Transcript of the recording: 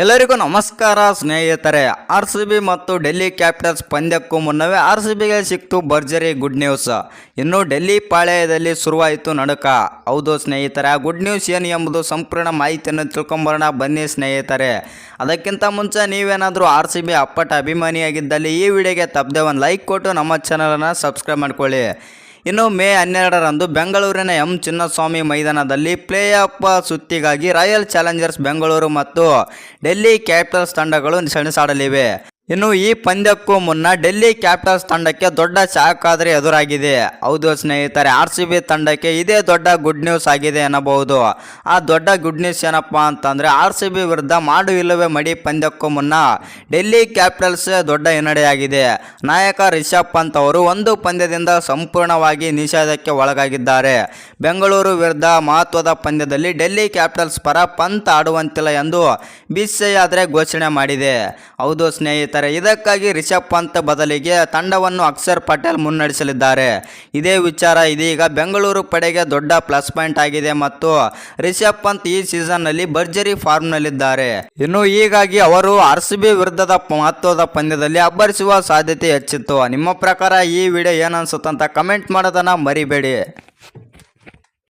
ಎಲ್ಲರಿಗೂ ನಮಸ್ಕಾರ ಸ್ನೇಹಿತರೆ. ಆರ್ ಸಿ ಬಿ ಮತ್ತು ಡೆಲ್ಲಿ ಕ್ಯಾಪಿಟಲ್ಸ್ ಪಂದ್ಯಕ್ಕೂ ಮುನ್ನವೇ ಆರ್ ಸಿ ಬಿಗೆ ಸಿಕ್ತು ಭರ್ಜರಿ ಗುಡ್ ನ್ಯೂಸ್. ಇನ್ನು ಡೆಲ್ಲಿ ಪಾಳ್ಯದಲ್ಲಿ ಶುರುವಾಯಿತು ನಡುಕ. ಹೌದು ಸ್ನೇಹಿತರೆ ಆ ಗುಡ್ ನ್ಯೂಸ್ ಏನು ಎಂಬುದು ಸಂಪೂರ್ಣ ಮಾಹಿತಿಯನ್ನು ತಿಳ್ಕೊಂಬರೋಣ. ಬನ್ನಿ ಸ್ನೇಹಿತರೆ. ಅದಕ್ಕಿಂತ ಮುಂಚೆ ನೀವೇನಾದರೂ ಆರ್ ಸಿ ಬಿ ಅಪ್ಪಟ ಅಭಿಮಾನಿಯಾಗಿದ್ದಲ್ಲಿ ಈ ವಿಡಿಯೋಗೆ ತಪ್ಪದೆ ಒಂದು ಲೈಕ್ ಕೊಟ್ಟು ನಮ್ಮ ಚಾನಲನ್ನು ಸಬ್ಸ್ಕ್ರೈಬ್ ಮಾಡ್ಕೊಳ್ಳಿ. ಇನ್ನು ಮೇ ಹನ್ನೆರಡರಂದು ಬೆಂಗಳೂರಿನ ಎಂ ಚಿನ್ನಸ್ವಾಮಿ ಮೈದಾನದಲ್ಲಿ ಪ್ಲೇ ಆಫ್ ಸುತ್ತಿಗಾಗಿ ರಾಯಲ್ ಚಾಲೆಂಜರ್ಸ್ ಬೆಂಗಳೂರು ಮತ್ತು ಡೆಲ್ಲಿ ಕ್ಯಾಪಿಟಲ್ಸ್ ತಂಡಗಳು ಸೆಣಸಾಡಲಿವೆ. ಇನ್ನು ಈ ಪಂದ್ಯಕ್ಕೂ ಮುನ್ನ ಡೆಲ್ಲಿ ಕ್ಯಾಪಿಟಲ್ಸ್ ತಂಡಕ್ಕೆ ದೊಡ್ಡ ಶಾಕಾದ್ರೆ ಎದುರಾಗಿದೆ. ಹೌದು ಸ್ನೇಹಿತರೆ, ಆರ್ ಸಿ ಬಿ ತಂಡಕ್ಕೆ ಇದೇ ದೊಡ್ಡ ಗುಡ್ ನ್ಯೂಸ್ ಆಗಿದೆ ಎನ್ನಬಹುದು. ಆ ದೊಡ್ಡ ಗುಡ್ ನ್ಯೂಸ್ ಏನಪ್ಪ ಅಂತಂದರೆ, ಆರ್ ಸಿ ಬಿ ವಿರುದ್ಧ ಮಾಡು ಇಲ್ಲವೇ ಮಡಿ ಪಂದ್ಯಕ್ಕೂ ಮುನ್ನ ಡೆಲ್ಲಿ ಕ್ಯಾಪಿಟಲ್ಸ್ ದೊಡ್ಡ ಹಿನ್ನಡೆಯಾಗಿದೆ. ನಾಯಕ ರಿಷಬ್ ಪಂತ್ ಅವರು ಒಂದು ಪಂದ್ಯದಿಂದ ಸಂಪೂರ್ಣವಾಗಿ ನಿಷೇಧಕ್ಕೆ ಒಳಗಾಗಿದ್ದಾರೆ. ಬೆಂಗಳೂರು ವಿರುದ್ಧ ಮಹತ್ವದ ಪಂದ್ಯದಲ್ಲಿ ಡೆಲ್ಲಿ ಕ್ಯಾಪಿಟಲ್ಸ್ ಪರ ಪಂತ್ ಆಡುವಂತಿಲ್ಲ ಎಂದು ಬಿಸಿಐ ಆದರೆ ಘೋಷಣೆ ಮಾಡಿದೆ. ಹೌದು ಸ್ನೇಹಿತರೆ ಇದಕ್ಕಾಗಿ ರಿಷಬ್ ಪಂತ್ ಬದಲಿಗೆ ತಂಡವನ್ನು ಅಕ್ಷರ್ ಪಟೇಲ್ ಮುನ್ನಡೆಸಲಿದ್ದಾರೆ. ಇದೇ ವಿಚಾರ, ಇದೀಗ ಬೆಂಗಳೂರು ಪಡೆಗೆ ದೊಡ್ಡ ಪ್ಲಸ್ ಪಾಯಿಂಟ್ ಆಗಿದೆ ಮತ್ತು ರಿಷಬ್ ಪಂತ್ ಈ ಸೀಸನ್ನಲ್ಲಿ ಭರ್ಜರಿ ಫಾರ್ಮ್ನಲ್ಲಿದ್ದಾರೆ. ಇನ್ನು ಹೀಗಾಗಿ ಅವರು ಆರ್ ಸಿ ಬಿ ವಿರುದ್ಧದ ಮಹತ್ವದ ಪಂದ್ಯದಲ್ಲಿ ಅಬ್ಬರಿಸುವ ಸಾಧ್ಯತೆ ಹೆಚ್ಚಿತ್ತು. ನಿಮ್ಮ ಪ್ರಕಾರ ಈ ವಿಡಿಯೋ ಏನನ್ಸುತ್ತಂತ ಕಮೆಂಟ್ ಮಾಡೋದನ್ನ ಮರಿಬೇಡಿ.